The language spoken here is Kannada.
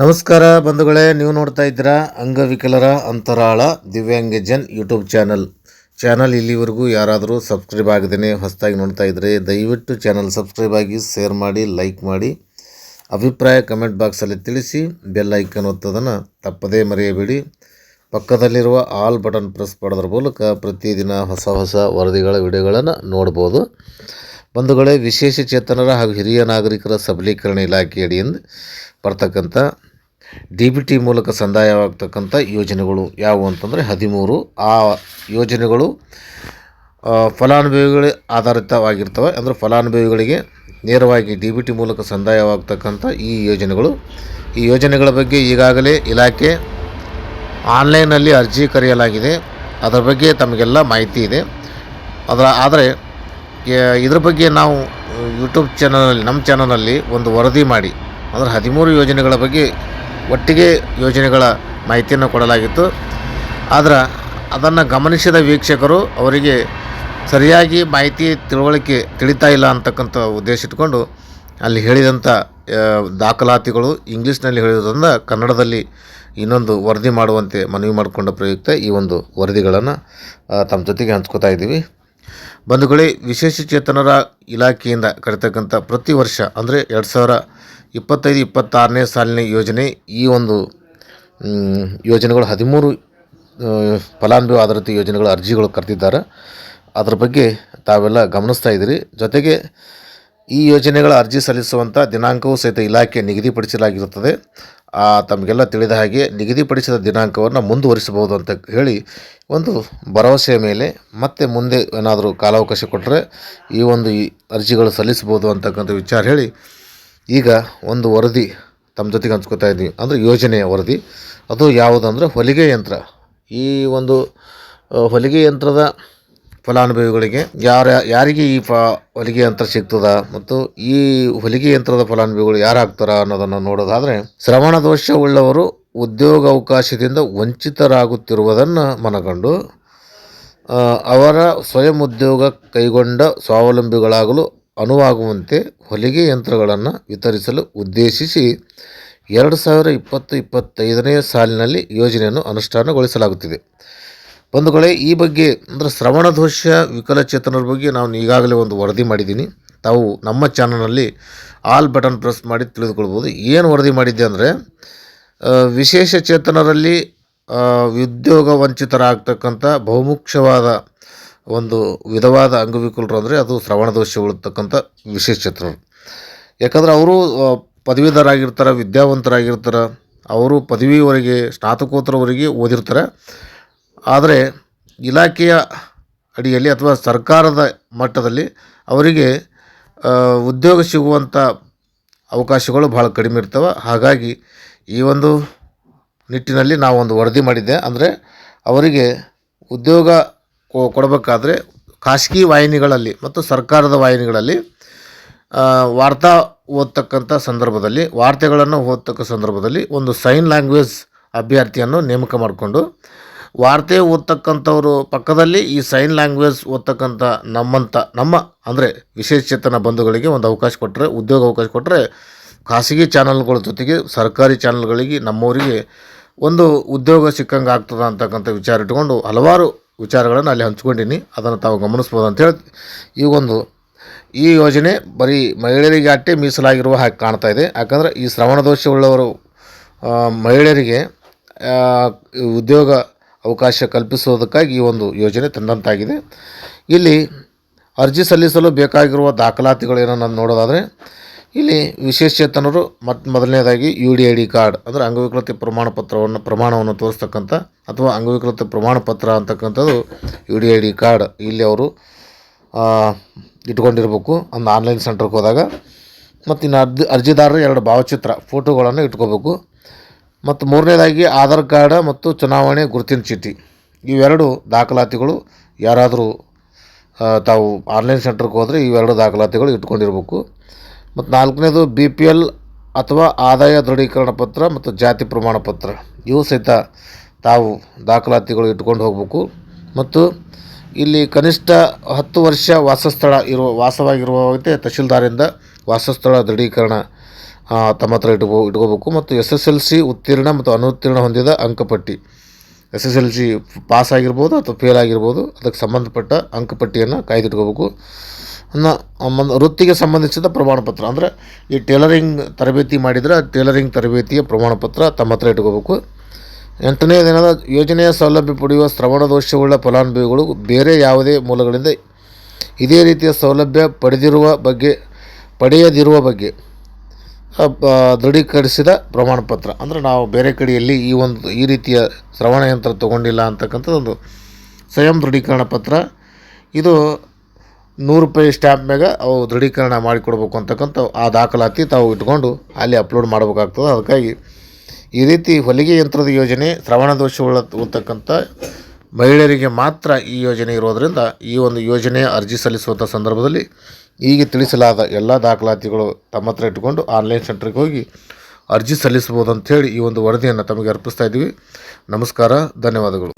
ನಮಸ್ಕಾರ ಬಂಧುಗಳೇ, ನೀವು ನೋಡ್ತಾ ಇದ್ದೀರಾ ಅಂಗವಿಕಲರ ಅಂತರಾಳ ದಿವ್ಯಾಂಗಜನ್ ಯೂಟ್ಯೂಬ್ ಚಾನಲ್. ಚಾನಲ್ ಇಲ್ಲಿವರೆಗೂ ಯಾರಾದರೂ ಸಬ್ಸ್ಕ್ರೈಬ್ ಆಗದೇ ಹೊಸದಾಗಿ ನೋಡ್ತಾ ಇದ್ದರೆ ದಯವಿಟ್ಟು ಚಾನಲ್ ಸಬ್ಸ್ಕ್ರೈಬ್ ಆಗಿ, ಶೇರ್ ಮಾಡಿ, ಲೈಕ್ ಮಾಡಿ. ಅಭಿಪ್ರಾಯ ಕಮೆಂಟ್ ಬಾಕ್ಸಲ್ಲಿ ತಿಳಿಸಿ, ಬೆಲ್ ಐಕನ್ ಒತ್ತೋದನ್ನು ತಪ್ಪದೇ ಮರೆಯಬೇಡಿ. ಪಕ್ಕದಲ್ಲಿರುವ ಆಲ್ ಬಟನ್ ಪ್ರೆಸ್ ಮಾಡೋದ್ರ ಮೂಲಕ ಪ್ರತಿದಿನ ಹೊಸ ಹೊಸ ವರದಿಗಳ ವಿಡಿಯೋಗಳನ್ನು ನೋಡ್ಬೋದು. ಬಂಧುಗಳೇ, ವಿಶೇಷ ಚೇತನರ ಹಾಗೂ ಹಿರಿಯ ನಾಗರಿಕರ ಸಬಲೀಕರಣ ಇಲಾಖೆಯಡಿಯಿಂದ ಬರ್ತಕ್ಕಂಥ ಡಿ ಬಿ ಟಿ ಮೂಲಕ ಸಂದಾಯವಾಗ್ತಕ್ಕಂಥ ಯೋಜನೆಗಳು ಯಾವುವು ಅಂತಂದರೆ ಹದಿಮೂರು ಆ ಯೋಜನೆಗಳು ಫಲಾನುಭವಿಗಳ ಆಧಾರಿತವಾಗಿರ್ತವೆ. ಅಂದರೆ ಫಲಾನುಭವಿಗಳಿಗೆ ನೇರವಾಗಿ ಡಿ ಬಿ ಟಿ ಮೂಲಕ ಸಂದಾಯವಾಗ್ತಕ್ಕಂಥ ಈ ಯೋಜನೆಗಳು. ಈ ಯೋಜನೆಗಳ ಬಗ್ಗೆ ಈಗಾಗಲೇ ಇಲಾಖೆ ಆನ್ಲೈನಲ್ಲಿ ಅರ್ಜಿ ಕರೆಯಲಾಗಿದೆ. ಅದರ ಬಗ್ಗೆ ತಮಗೆಲ್ಲ ಮಾಹಿತಿ ಇದೆ. ಅದರ, ಆದರೆ ಇದ್ರ ಬಗ್ಗೆ ನಾವು ಯೂಟ್ಯೂಬ್ ಚಾನಲಲ್ಲಿ ನಮ್ಮ ಚಾನಲಲ್ಲಿ ಒಂದು ವರದಿ ಮಾಡಿ. ಅಂದರೆ ಹದಿಮೂರು ಯೋಜನೆಗಳ ಬಗ್ಗೆ ಒಟ್ಟಿಗೆ ಯೋಜನೆಗಳ ಮಾಹಿತಿಯನ್ನು ಕೊಡಲಾಗಿತ್ತು. ಆದರೆ, ಅದನ್ನು ಗಮನಿಸಿದ ವೀಕ್ಷಕರು ಅವರಿಗೆ ಸರಿಯಾಗಿ ಮಾಹಿತಿ ತಿಳುವಳಿಕೆ ತಿಳಿತಾ ಇಲ್ಲ ಅಂತಕ್ಕಂಥ ಉದ್ದೇಶ ಇಟ್ಕೊಂಡು ಅಲ್ಲಿ ಹೇಳಿದಂಥ ದಾಖಲಾತಿಗಳು ಇಂಗ್ಲೀಷ್ನಲ್ಲಿ ಹೇಳಿರೋದ್ರಿಂದ ಕನ್ನಡದಲ್ಲಿ ಇನ್ನೊಂದು ವರದಿ ಮಾಡುವಂತೆ ಮನವಿ ಮಾಡಿಕೊಂಡ ಪ್ರಯುಕ್ತ ಈ ಒಂದು ವರದಿಗಳನ್ನು ತಮ್ಮ ಜೊತೆಗೆ ಹಂಚ್ಕೋತಾ ಇದ್ದೀವಿ. ಬಂಧುಗಳೇ, ವಿಶೇಷ ಚೇತನರ ಇಲಾಖೆಯಿಂದ ಕರೆತಕ್ಕಂಥ ಪ್ರತಿ ವರ್ಷ, ಅಂದರೆ ಎರಡು ಸಾವಿರ ಇಪ್ಪತ್ತೈದು, ಇಪ್ಪತ್ತಾರನೇ ಸಾಲಿನ ಯೋಜನೆ, ಈ ಒಂದು ಯೋಜನೆಗಳು ಹದಿಮೂರು ಫಲಾನುಭವಿ ಆಧಾರಿತ ಯೋಜನೆಗಳ ಅರ್ಜಿಗಳು ಕರೆದಿದ್ದಾರೆ ಅದರ ಬಗ್ಗೆ ತಾವೆಲ್ಲ ಗಮನಿಸ್ತಾ ಇದ್ದೀರಿ. ಜೊತೆಗೆ ಈ ಯೋಜನೆಗಳ ಅರ್ಜಿ ಸಲ್ಲಿಸುವಂಥ ದಿನಾಂಕವೂ ಸಹಿತ ಇಲಾಖೆ ನಿಗದಿಪಡಿಸಲಾಗಿರುತ್ತದೆ. ತಮಗೆಲ್ಲ ತಿಳಿದ ಹಾಗೆ ನಿಗದಿಪಡಿಸಿದ ದಿನಾಂಕವನ್ನು ಮುಂದುವರಿಸಬಹುದು ಅಂತ ಹೇಳಿ ಒಂದು ಭರವಸೆಯ ಮೇಲೆ ಮತ್ತೆ ಮುಂದೆ ಏನಾದರೂ ಕಾಲಾವಕಾಶ ಕೊಟ್ಟರೆ ಈ ಒಂದು ಈ ಅರ್ಜಿಗಳು ಸಲ್ಲಿಸ್ಬೋದು ಅಂತಕ್ಕಂಥ ವಿಚಾರ ಹೇಳಿ ಈಗ ಒಂದು ವರದಿ ತಮ್ಮ ಜೊತೆಗೆ ಹಂಚ್ಕೋತಾ ಇದ್ದೀವಿ ಅಂದರೆ ಯೋಜನೆಯ ವರದಿ. ಅದು ಯಾವುದಂದರೆ ಹೊಲಿಗೆ ಯಂತ್ರ. ಈ ಒಂದು ಹೊಲಿಗೆ ಯಂತ್ರದ ಫಲಾನುಭವಿಗಳಿಗೆ ಯಾರ, ಯಾರಿಗೆ ಈ ಫ, ಹೊಲಿಗೆ ಯಂತ್ರ ಸಿಗ್ತದ ಮತ್ತು ಈ ಹೊಲಿಗೆ ಯಂತ್ರದ ಫಲಾನುಭವಿಗಳು ಯಾರಾಗ್ತಾರ ಅನ್ನೋದನ್ನು ನೋಡೋದಾದರೆ ಶ್ರವಣ ದೋಷವುಳ್ಳವರು ಉದ್ಯೋಗಾವಕಾಶದಿಂದ ವಂಚಿತರಾಗುತ್ತಿರುವುದನ್ನು ಮನಗಂಡು ಅವರ ಸ್ವಯಂ ಉದ್ಯೋಗ ಕೈಗೊಂಡ ಸ್ವಾವಲಂಬಿಗಳಾಗಲು ಅನುವಾಗುವಂತೆ ಹೊಲಿಗೆ ಯಂತ್ರಗಳನ್ನು ವಿತರಿಸಲು ಉದ್ದೇಶಿಸಿ ಎರಡು ಸಾವಿರ ಇಪ್ಪತ್ತು ಇಪ್ಪತ್ತೈದನೇ ಸಾಲಿನಲ್ಲಿ ಯೋಜನೆಯನ್ನು ಅನುಷ್ಠಾನಗೊಳಿಸಲಾಗುತ್ತಿದೆ. ಬಂಧುಗಳೇ, ಈ ಬಗ್ಗೆ ಅಂದರೆ ಶ್ರವಣ ದೋಷ ವಿಕಲಚೇತನರ ಬಗ್ಗೆ ನಾನು ಈಗಾಗಲೇ ಒಂದು ವರದಿ ಮಾಡಿದ್ದೀನಿ. ತಾವು ನಮ್ಮ ಚಾನಲ್ನಲ್ಲಿ ಆಲ್ ಬಟನ್ ಪ್ರೆಸ್ ಮಾಡಿ ತಿಳಿದುಕೊಳ್ಬೋದು. ಏನು ವರದಿ ಮಾಡಿದ್ದೆ ಅಂದರೆ ವಿಶೇಷ ಚೇತನರಲ್ಲಿ ಉದ್ಯೋಗ ವಂಚಿತರಾಗ್ತಕ್ಕಂಥ ಬಹುಮುಖ್ಯವಾದ ಒಂದು ವಿಧವಾದ ಅಂಗವಿಕಲರು ಅಂದರೆ ಅದು ಶ್ರವಣ ದೋಷ ಉಳಿತಕ್ಕಂಥ ವಿಶೇಷ ಚೇತನರು. ಯಾಕಂದ್ರೆ ಅವರು ಪದವೀಧರಾಗಿರ್ತಾರೆ, ವಿದ್ಯಾವಂತರಾಗಿರ್ತಾರೆ, ಅವರು ಪದವಿವರೆಗೆ, ಸ್ನಾತಕೋತ್ತರವರೆಗೆ ಓದಿರ್ತಾರೆ. ಆದರೆ ಇಲಾಖೆಯ ಅಡಿಯಲ್ಲಿ ಅಥವಾ ಸರ್ಕಾರದ ಮಟ್ಟದಲ್ಲಿ ಅವರಿಗೆ ಉದ್ಯೋಗ ಸಿಗುವಂಥ ಅವಕಾಶಗಳು ಭಾಳ ಕಡಿಮೆ ಇರ್ತವೆ. ಹಾಗಾಗಿ ಈ ಒಂದು ನಿಟ್ಟಿನಲ್ಲಿ ನಾವು ಒಂದು ವರದಿ ಮಾಡಿದ್ದೆ. ಅಂದರೆ ಅವರಿಗೆ ಉದ್ಯೋಗ ಕೊಡಬೇಕಾದ್ರೆ ಖಾಸಗಿ ವಾಹಿನಿಗಳಲ್ಲಿ ಮತ್ತು ಸರ್ಕಾರದ ವಾಹಿನಿಗಳಲ್ಲಿ ವಾರ್ತಾ ಓದ್ತಕ್ಕಂಥ ಸಂದರ್ಭದಲ್ಲಿ, ವಾರ್ತೆಗಳನ್ನು ಓದ್ತಕ್ಕ ಸಂದರ್ಭದಲ್ಲಿ ಒಂದು ಸೈನ್ ಲ್ಯಾಂಗ್ವೇಜ್ ಅಭ್ಯರ್ಥಿಯನ್ನು ನೇಮಕ ಮಾಡಿಕೊಂಡು ವಾರ್ತೆ ಓದ್ತಕ್ಕಂಥವರು ಪಕ್ಕದಲ್ಲಿ ಈ ಸೈನ್ ಲ್ಯಾಂಗ್ವೇಜ್ ಓದ್ತಕ್ಕಂಥ ನಮ್ಮಂಥ, ನಮ್ಮ ಅಂದರೆ ವಿಶೇಷಚೇತನ ಬಂಧುಗಳಿಗೆ ಒಂದು ಅವಕಾಶ ಕೊಟ್ಟರೆ ಉದ್ಯೋಗ ಅವಕಾಶ ಕೊಟ್ಟರೆ ಖಾಸಗಿ ಚಾನಲ್ಗಳ ಜೊತೆಗೆ ಸರ್ಕಾರಿ ಚಾನಲ್ಗಳಿಗೆ ನಮ್ಮವರಿಗೆ ಒಂದು ಉದ್ಯೋಗ ಸಿಕ್ಕಂಗೆ ಆಗ್ತದೆ ಅಂತಕ್ಕಂಥ ವಿಚಾರ ಇಟ್ಕೊಂಡು ಹಲವಾರು ವಿಚಾರಗಳನ್ನು ಅಲ್ಲಿ ಹಂಚ್ಕೊಂಡಿನಿ. ಅದನ್ನು ತಾವು ಗಮನಿಸ್ಬೋದು ಅಂತೇಳಿ ಈ ಒಂದು ಈ ಯೋಜನೆ ಬರೀ ಮಹಿಳೆಯರಿಗೆ ಅಟ್ಟೆ ಮೀಸಲಾಗಿರುವ ಹಾಗೆ ಕಾಣ್ತಾ ಇದೆ. ಯಾಕಂದರೆ ಈ ಶ್ರವಣ ದೋಷವುಳ್ಳವರು ಮಹಿಳೆಯರಿಗೆ ಉದ್ಯೋಗ ಅವಕಾಶ ಕಲ್ಪಿಸೋದಕ್ಕಾಗಿ ಈ ಒಂದು ಯೋಜನೆ ತಂದಂತಾಗಿದೆ. ಇಲ್ಲಿ ಅರ್ಜಿ ಸಲ್ಲಿಸಲು ಬೇಕಾಗಿರುವ ದಾಖಲಾತಿಗಳೇನೋ ನಾನು ನೋಡೋದಾದರೆ, ಇಲ್ಲಿ ವಿಶೇಷಚೇತನರು ಮತ್ತು ಮೊದಲನೇದಾಗಿ U D I D card ಅಂದರೆ ಅಂಗವಿಕಲತೆ ಪ್ರಮಾಣ ಪತ್ರವನ್ನು ಪ್ರಮಾಣವನ್ನು ತೋರಿಸ್ತಕ್ಕಂಥ, ಅಥವಾ ಅಂಗವಿಕಲತೆ ಪ್ರಮಾಣ ಪತ್ರ ಅಂತಕ್ಕಂಥದ್ದು U D I D card ಇಲ್ಲಿ ಅವರು ಇಟ್ಕೊಂಡಿರ್ಬೇಕು. ಒಂದು ಆನ್ಲೈನ್ ಸೆಂಟ್ರಿಗೆ ಹೋದಾಗ ಮತ್ತು ಇನ್ನು ಅರ್ಜಿ, ಅರ್ಜಿದಾರರು ಎರಡು ಭಾವಚಿತ್ರ, ಫೋಟೋಗಳನ್ನು ಇಟ್ಕೋಬೇಕು. ಮತ್ತು ಮೂರನೇದಾಗಿ ಆಧಾರ್ ಕಾರ್ಡ್ ಮತ್ತು ಚುನಾವಣೆ ಗುರುತಿನ ಚೀಟಿ. ಇವೆರಡು ದಾಖಲಾತಿಗಳು. ಯಾರಾದರೂ ತಾವು ಆನ್ಲೈನ್ ಸೆಂಟ್ರಿಗೆ ಹೋದರೆ ಇವೆರಡು ದಾಖಲಾತಿಗಳು ಇಟ್ಕೊಂಡಿರ್ಬೇಕು. ಮತ್ತು ನಾಲ್ಕನೇದು ಬಿ ಪಿ ಎಲ್ ಅಥವಾ ಆದಾಯ ದೃಢೀಕರಣ ಪತ್ರ ಮತ್ತು ಜಾತಿ ಪ್ರಮಾಣ ಪತ್ರ. ಇವು ಸಹಿತ ತಾವು ದಾಖಲಾತಿಗಳು ಇಟ್ಕೊಂಡು ಹೋಗಬೇಕು. ಮತ್ತು ಇಲ್ಲಿ ಕನಿಷ್ಠ ಹತ್ತು ವರ್ಷ ವಾಸಸ್ಥಳ ಇರುವ ವಾಸವಾಗಿರುವಂತೆ ತಹಶೀಲ್ದಾರಿಂದ ವಾಸಸ್ಥಳ ದೃಢೀಕರಣ ತಮ್ಮ ಹತ್ರ ಇಟ್ಕೋ, ಇಟ್ಕೋಬೇಕು ಮತ್ತು ಎಸ್ ಎಸ್ ಎಲ್ ಸಿ ಉತ್ತೀರ್ಣ ಮತ್ತು ಅನುತ್ತೀರ್ಣ ಹೊಂದಿದ ಅಂಕಪಟ್ಟಿ. S S L C pass ಆಗಿರ್ಬೋದು ಅಥವಾ ಫೇಲ್ ಆಗಿರ್ಬೋದು, ಅದಕ್ಕೆ ಸಂಬಂಧಪಟ್ಟ ಅಂಕಪಟ್ಟಿಯನ್ನು ಕಾಯ್ದಿಟ್ಕೋಬೇಕು. ವೃತ್ತಿಗೆ ಸಂಬಂಧಿಸಿದ ಪ್ರಮಾಣಪತ್ರ ಅಂದರೆ ಈ ಟೇಲರಿಂಗ್ ತರಬೇತಿ ಮಾಡಿದರೆ ಟೇಲರಿಂಗ್ ತರಬೇತಿಯ ಪ್ರಮಾಣಪತ್ರ ತಮ್ಮ ಹತ್ರ ಇಟ್ಕೋಬೇಕು. ಎಂಟನೇದೇನಾದ ಯೋಜನೆಯ ಸೌಲಭ್ಯ ಪಡೆಯುವ ಶ್ರವಣ ದೋಷವುಳ್ಳ ಫಲಾನುಭವಿಗಳು ಬೇರೆ ಯಾವುದೇ ಮೂಲಗಳಿಂದ ಇದೇ ರೀತಿಯ ಸೌಲಭ್ಯ ಪಡೆದಿರುವ ಬಗ್ಗೆ, ಪಡೆಯದಿರುವ ಬಗ್ಗೆ. ದೃಢೀಕರಿಸಿದ ಪ್ರಮಾಣ ಪತ್ರ ಅಂದರೆ ನಾವು ಬೇರೆ ಕಡೆಯಲ್ಲಿ ಈ ಒಂದು, ಈ ರೀತಿಯ ಶ್ರವಣ ಯಂತ್ರ ತೊಗೊಂಡಿಲ್ಲ ಅಂತಕ್ಕಂಥದ್ದು ಒಂದು ಸ್ವಯಂ ದೃಢೀಕರಣ ಪತ್ರ. ಇದು ನೂರು ರೂಪಾಯಿ ಸ್ಟ್ಯಾಂಪ್ ಮ್ಯಾಗ ಅವು ದೃಢೀಕರಣ ಮಾಡಿಕೊಡ್ಬೇಕು ಅಂತಕ್ಕಂಥ ಆ ದಾಖಲಾತಿ ತಾವು ಇಟ್ಕೊಂಡು ಅಲ್ಲಿ ಅಪ್ಲೋಡ್ ಮಾಡಬೇಕಾಗ್ತದೆ. ಅದಕ್ಕಾಗಿ ಈ ರೀತಿ ಹೊಲಿಗೆ ಯಂತ್ರದ ಯೋಜನೆ, ಶ್ರವಣ ದೋಷವುಳ್ಳ ಅಂತಕ್ಕಂಥ ಮಹಿಳೆಯರಿಗೆ ಮಾತ್ರ ಈ ಯೋಜನೆ ಇರೋದರಿಂದ ಈ ಒಂದು ಯೋಜನೆ ಅರ್ಜಿ ಸಲ್ಲಿಸುವಂಥ ಸಂದರ್ಭದಲ್ಲಿ ಈಗ ತಿಳಿಸಲಾದ ಎಲ್ಲ ದಾಖಲಾತಿಗಳು ತಮ್ಮ ಹತ್ರ ಇಟ್ಟುಕೊಂಡು ಆನ್ಲೈನ್ ಸೆಂಟ್ರಿಗೆ ಹೋಗಿ ಅರ್ಜಿ ಸಲ್ಲಿಸ್ಬೋದು ಅಂಥೇಳಿ ಈ ಒಂದು ವರದಿಯನ್ನು ತಮಗೆ ಅರ್ಪಿಸ್ತಾ ಇದ್ದೀವಿ. ನಮಸ್ಕಾರ, ಧನ್ಯವಾದಗಳು.